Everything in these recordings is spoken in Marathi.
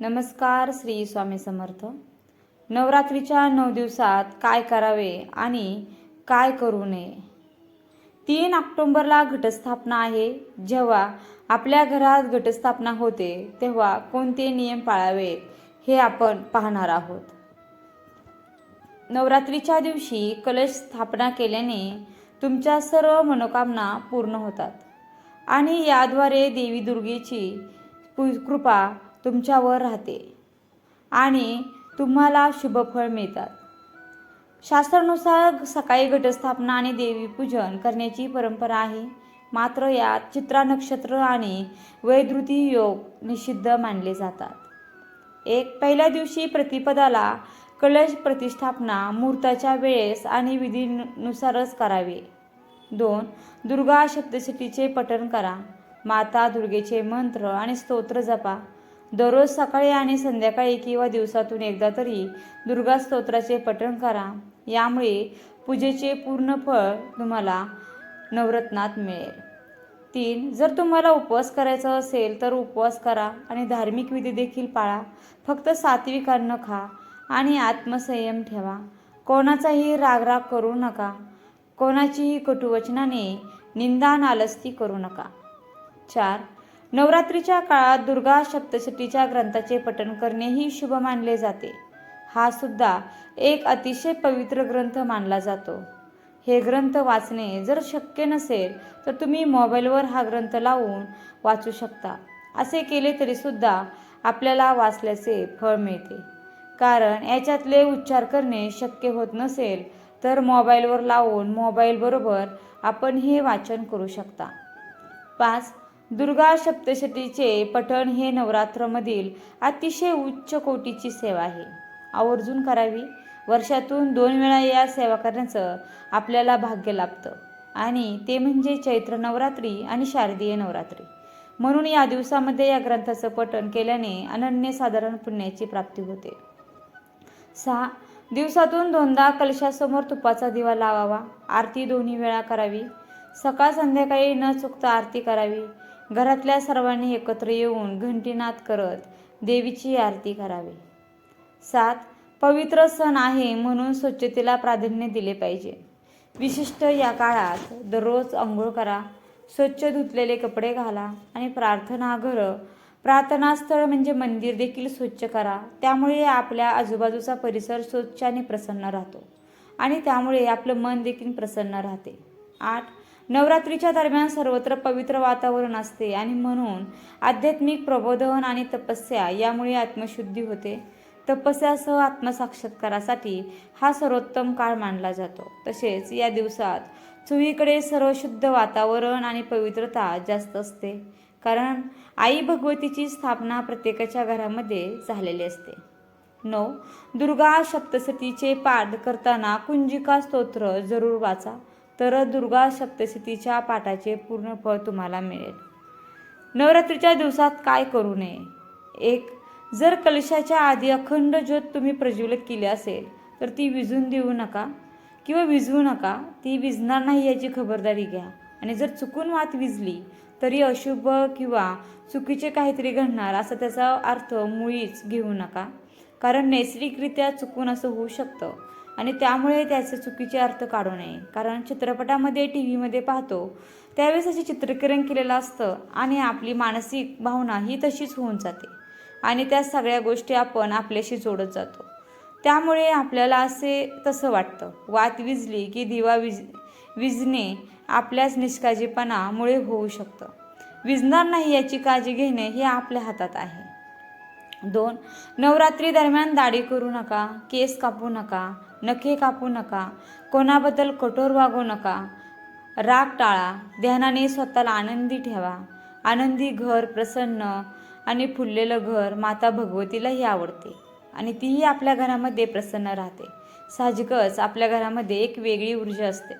नमस्कार श्री स्वामी समर्थ. नवरात्रीच्या नऊ दिवसात काय करावे आणि काय करू नये? तीन ऑक्टोंबरला घटस्थापना आहे. जेव्हा आपल्या घरात घटस्थापना होते तेव्हा कोणते नियम पाळावेत हे आपण पाहणार आहोत. नवरात्रीच्या दिवशी कलश स्थापना केल्याने तुमच्या सर्व मनोकामना पूर्ण होतात. आणि याद्वारे देवी दुर्गेची कृपा तुमच्यावर राहते आणि तुम्हाला शुभफळ मिळतात. शास्त्रानुसार सकाळी घटस्थापना आणि देवी पूजन करण्याची परंपरा आहे. मात्र यात चित्रा नक्षत्र आणि वैद्रुती योग निषिद्ध मानले जातात. एक पहिल्या दिवशी प्रतिपदाला कलश प्रतिष्ठापना मुहूर्ताच्या वेळेस आणि विधीनुसारच करावे. दोन दुर्गा सप्तशतीचे पठण करा. माता दुर्गेचे मंत्र आणि स्तोत्र जपा. दररोज सकाळी आणि संध्याकाळी किंवा दिवसातून एकदा तरी दुर्गा स्तोत्राचे पठण करा. यामुळे पूजेचे पूर्ण फळ तुम्हाला नवरत्नात मिळेल. तीन जर तुम्हाला उपवास करायचा असेल तर उपवास करा आणि धार्मिक विधी देखील पाळा. फक्त सात्विक अन्न खा आणि आत्मसंयम ठेवा. कोणाचाही रागराग करू नका. कोणाचीही कटुवचनाने निंदा नालस्ती करू नका. चार नवरात्रीच्या काळात दुर्गा सप्तशतीच्या ग्रंथाचे पठण करणेही शुभ मानले जाते. हा सुद्धा एक अतिशय पवित्र ग्रंथ मानला जातो. हे ग्रंथ वाचणे जर शक्य नसेल तर तुम्ही मोबाईलवर हा ग्रंथ लावून वाचू शकता. असे केले तरीसुद्धा आपल्याला वाचल्याचे फळ मिळते. कारण याच्यातले उच्चार करणे शक्य होत नसेल तर मोबाईलवर लावून मोबाईलबरोबर आपण हे वाचन करू शकता. पाच दुर्गा सप्तशतीचे पठण हे नवरात्रमधील अतिशय उच्च कोटीची सेवा आहे. आवर्जून करावी वर्षातून दोन वेळा या सेवा करण्याचं आपल्याला भाग्य लाभतं. आणि ते म्हणजे चैत्र नवरात्री आणि शारदीय नवरात्री. म्हणून या दिवसामध्ये या ग्रंथाचं पठण केल्याने अनन्यसाधारण पुण्याची प्राप्ती होते. सहा दिवसातून दोनदा कलशासमोर तुपाचा दिवा लावावा आरती दोन्ही वेळा करावी. सकाळ संध्याकाळी न चुकता आरती करावी. घरातल्या सर्वांनी एकत्र येऊन घंटीनाद करत देवीची आरती करावी. सात पवित्र सण आहे म्हणून स्वच्छतेला प्राधान्य दिले पाहिजे. विशिष्ट या काळात दररोज आंघोळ करा स्वच्छ धुतलेले कपडे घाला आणि प्रार्थना घरं प्रार्थनास्थळ म्हणजे मंदिर देखील स्वच्छ करा. त्यामुळे आपल्या आजूबाजूचा परिसर स्वच्छ आणि प्रसन्न राहतो आणि त्यामुळे आपलं मन देखील प्रसन्न राहते. आठ नवरात्रीच्या दरम्यान सर्वत्र पवित्र वातावरण असते आणि म्हणून आध्यात्मिक प्रबोधन आणि तपस्या यामुळे आत्मशुद्धी होते. तपस्यासह आत्मसाक्षात्कारासाठी हा सर्वोत्तम काळ मानला जातो. तसेच या दिवसात चोहीकडे सर्व शुद्ध वातावरण आणि पवित्रता जास्त असते. कारण आई भगवतीची स्थापना प्रत्येकाच्या घरामध्ये झालेली असते. नऊ दुर्गा सप्तसतीचे पाठ करताना कुंजिका स्तोत्र जरूर वाचा. तर दुर्गा सप्तशतीच्या पाठाचे पूर्ण फळ तुम्हाला मिळेल. नवरात्रीच्या दिवसात काय करू नये? एक जर कलशाच्या आधी अखंड ज्योत तुम्ही प्रज्वलित केली असेल तर ती विजून देऊ नका किंवा विजवू नका. ती विजणार नाही याची खबरदारी घ्या. आणि जर चुकून वात विजली तरी अशुभ किंवा चुकीचे काहीतरी घडणार असा त्याचा अर्थ मुळीच घेऊ नका. कारण नैसर्गिकरित्या चुकून असं होऊ शकतं. आणि त्यामुळे त्याचे चुकीचे अर्थ काढू नये. कारण चित्रपटामध्ये टी व्हीमध्ये पाहतो त्यावेळेस असे चित्रीकरण केलेलं असतं आणि आपली मानसिक भावना ही तशीच होऊन जाते. आणि त्या सगळ्या गोष्टी आपण आपल्याशी जोडत जातो. त्यामुळे आपल्याला असे तसं वाटतं. वात विजली की दिवा विज विजणे आपल्याच निष्काळजीपणामुळे होऊ शकतं. विजणार नाही याची काळजी घेणे हे आपल्या हातात आहे. दोन नवरात्री दरम्यान दाढी करू नका केस कापू नका नखे कापू नका कोणाबद्दल कठोर वागू नका राग टाळा ध्यानाने स्वतःला आनंदी ठेवा. आनंदी घर प्रसन्न आणि फुललेलं घर माता भगवतीलाही आवडते आणि तीही आपल्या घरामध्ये प्रसन्न राहते. साहजिकच आपल्या घरामध्ये एक वेगळी ऊर्जा असते.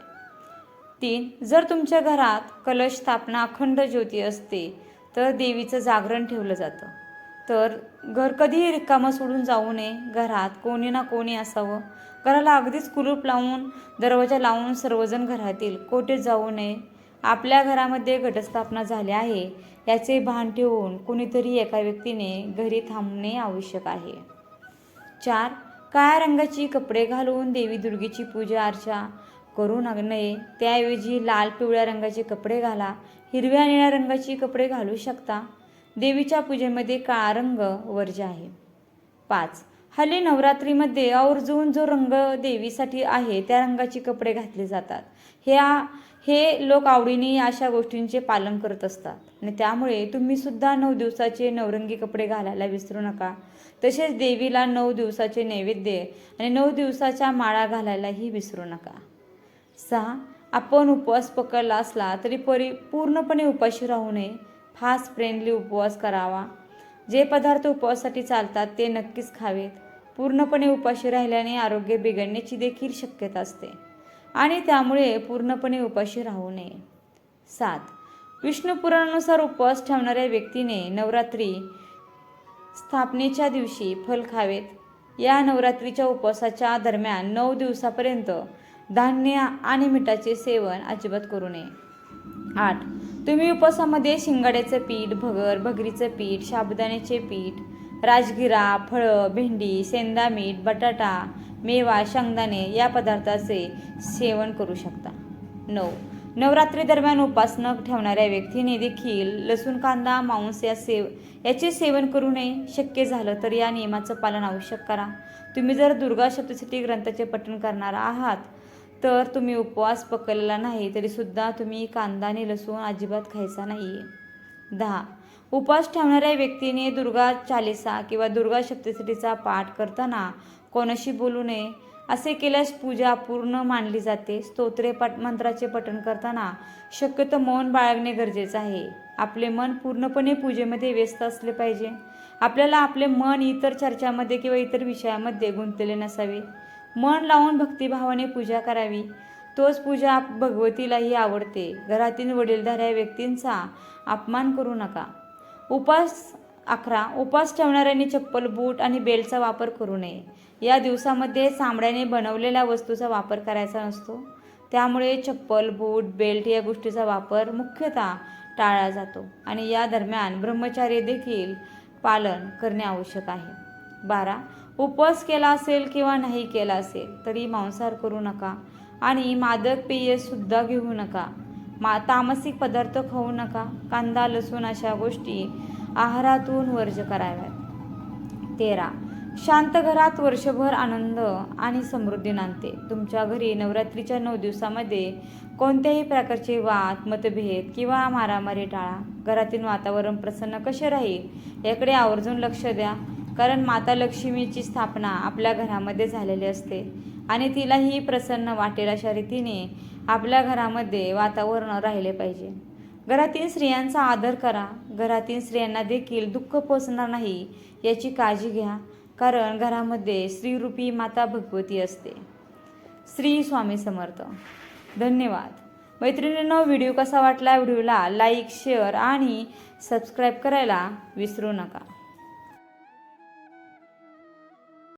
तीन जर तुमच्या घरात कलश स्थापना अखंड ज्योती असते तर देवीचं जागरण ठेवलं जातं. तर घर कधीही रिकामं सोडून जाऊ नये घरात. कोणी ना कोणी असावं. घराला अगदीच कुलूप लावून दरवाजा लावून सर्वजण घरातील कोठेच जाऊ नये. आपल्या घरामध्ये घटस्थापना झाली आहे. याचे भान ठेवून कुणीतरी एका व्यक्तीने घरी थांबणे आवश्यक आहे. चार. काळ्या रंगाची कपडे घालून देवी दुर्गेची पूजा अर्चा करू नये. त्याऐवजी लाल पिवळ्या रंगाचे कपडे घाला. हिरव्या निळ्या रंगाची कपडे घालू शकता. देवीच्या पूजेमध्ये काळा रंग वर्ज्य आहे. पाच हल्ली नवरात्रीमध्ये आवर्जून जो रंग देवीसाठी आहे त्या रंगाची कपडे घातले जातात. ह्या हे लोक आवडीने अशा गोष्टींचे पालन करत असतात. आणि त्यामुळे तुम्ही सुद्धा नऊ दिवसाचे नवरंगी कपडे घालायला विसरू नका. तसेच देवीला नऊ दिवसाचे नैवेद्य आणि नऊ दिवसाच्या माळा घालायलाही विसरू नका. सहा आपण उपवास पकडला असला तरी परी पूर्णपणे उपाशी राहू नये. फास्ट फ्रेंडली उपवास करावा. जे पदार्थ उपवासासाठी चालतात ते नक्कीच खावेत. पूर्णपणे उपाशी राहिल्याने आरोग्य बिघडण्याची देखील शक्यता असते. आणि त्यामुळे पूर्णपणे उपाशी राहू नये. सात. विष्णुपुराणानुसार उपवास ठेवणाऱ्या व्यक्तीने नवरात्री स्थापनेच्या दिवशी फल खावेत. या नवरात्रीच्या उपवासाच्या दरम्यान नऊ दिवसापर्यंत धान्य आणि मिठाचे सेवन अजिबात करू नये. आठ. तुम्ही उपवासामध्ये शिंगाड्याचं पीठ भगर भगरीचं पीठ साबुदाण्याचे पीठ राजगिरा फळं भेंडी सेंदा मीठ बटाटा मेवा शेंगदाणे या पदार्थाचे सेवन करू शकता. नऊ. नवरात्री दरम्यान उपास न ठेवणाऱ्या व्यक्तीने देखील लसूण कांदा मांस या सेव याचे सेवन करू नये. शक्य झालं तर या नियमाचं पालन आवश्यक करा. तुम्ही जर दुर्गा सप्तशती ग्रंथाचे पठण करणार आहात तर तुम्ही उपवास पकडलेला नाही तरीसुद्धा तुम्ही कांदा आणि लसूण अजिबात खायचा नाही दहा. उपवास ठेवणाऱ्या व्यक्तीने दुर्गा चालिसा किंवा दुर्गा सप्तशतीचा पाठ करताना कोणाशी बोलू नये? असे केल्यास पूजा अपूर्ण मानली जाते. स्तोत्रे पट मंत्राचे पठण करताना शक्यतो मौन बाळगणे गरजेचं आहे. आपले मन पूर्णपणे पूजेमध्ये व्यस्त असले पाहिजे. आपल्याला आपले मन इतर चर्चामध्ये किंवा इतर विषयामध्ये गुंतलेले नसावे. मन लावून भक्तिभावाने पूजा करावी. तोच पूजा भगवतीलाही आवडते. घरातील वडीलधाऱ्या व्यक्तींचा अपमान करू नका. उपास अकरा. उपास ठेवणाऱ्यांनी चप्पल बूट आणि बेल्टचा वापर करू नये. या दिवसामध्ये चामड्याने बनवलेल्या वस्तूचा वापर करायचा नसतो. त्यामुळे चप्पल बूट बेल्ट या गोष्टीचा वापर मुख्यतः टाळला जातो आणि या दरम्यान ब्रह्मचार्य देखील पालन करणे आवश्यक आहे. बारा. उपवास केला असेल किंवा नाही केला असेल तरी मांसाहार करू नका. आणि मादक पेयसुद्धा घेऊ नका. मा तामसिक पदार्थ खाऊ नका. कांदा लसूण अशा गोष्टी आहारातून वर्ज कराव्यात. तेरा. शांत घरात वर्षभर आनंद आणि समृद्धी नांदते. तुमच्या घरी नवरात्रीच्या नऊ दिवसामध्ये कोणत्याही प्रकारचे वाद मतभेद किंवा मारामारी टाळा. घरातील वातावरण प्रसन्न कसे राहील याकडे आवर्जून लक्ष द्या. कारण माता लक्ष्मीची स्थापना आपल्या घरामध्ये झालेली असते आणि तिलाही प्रसन्न वाटेल अशा रीतीने आपल्या घरामध्ये वातावरण राहिले पाहिजे. घरातील स्त्रियांचा आदर करा. घरातील स्त्रियांना देखील दुःख पोचणार नाही याची काळजी घ्या. कारण घरामध्ये स्त्रीरूपी माता भगवती असते. श्री स्वामी समर्थ. धन्यवाद. मैत्रिणींनो व्हिडिओ कसा वाटला? व्हिडिओला लाईक शेअर आणि सबस्क्राईब करायला विसरू नका.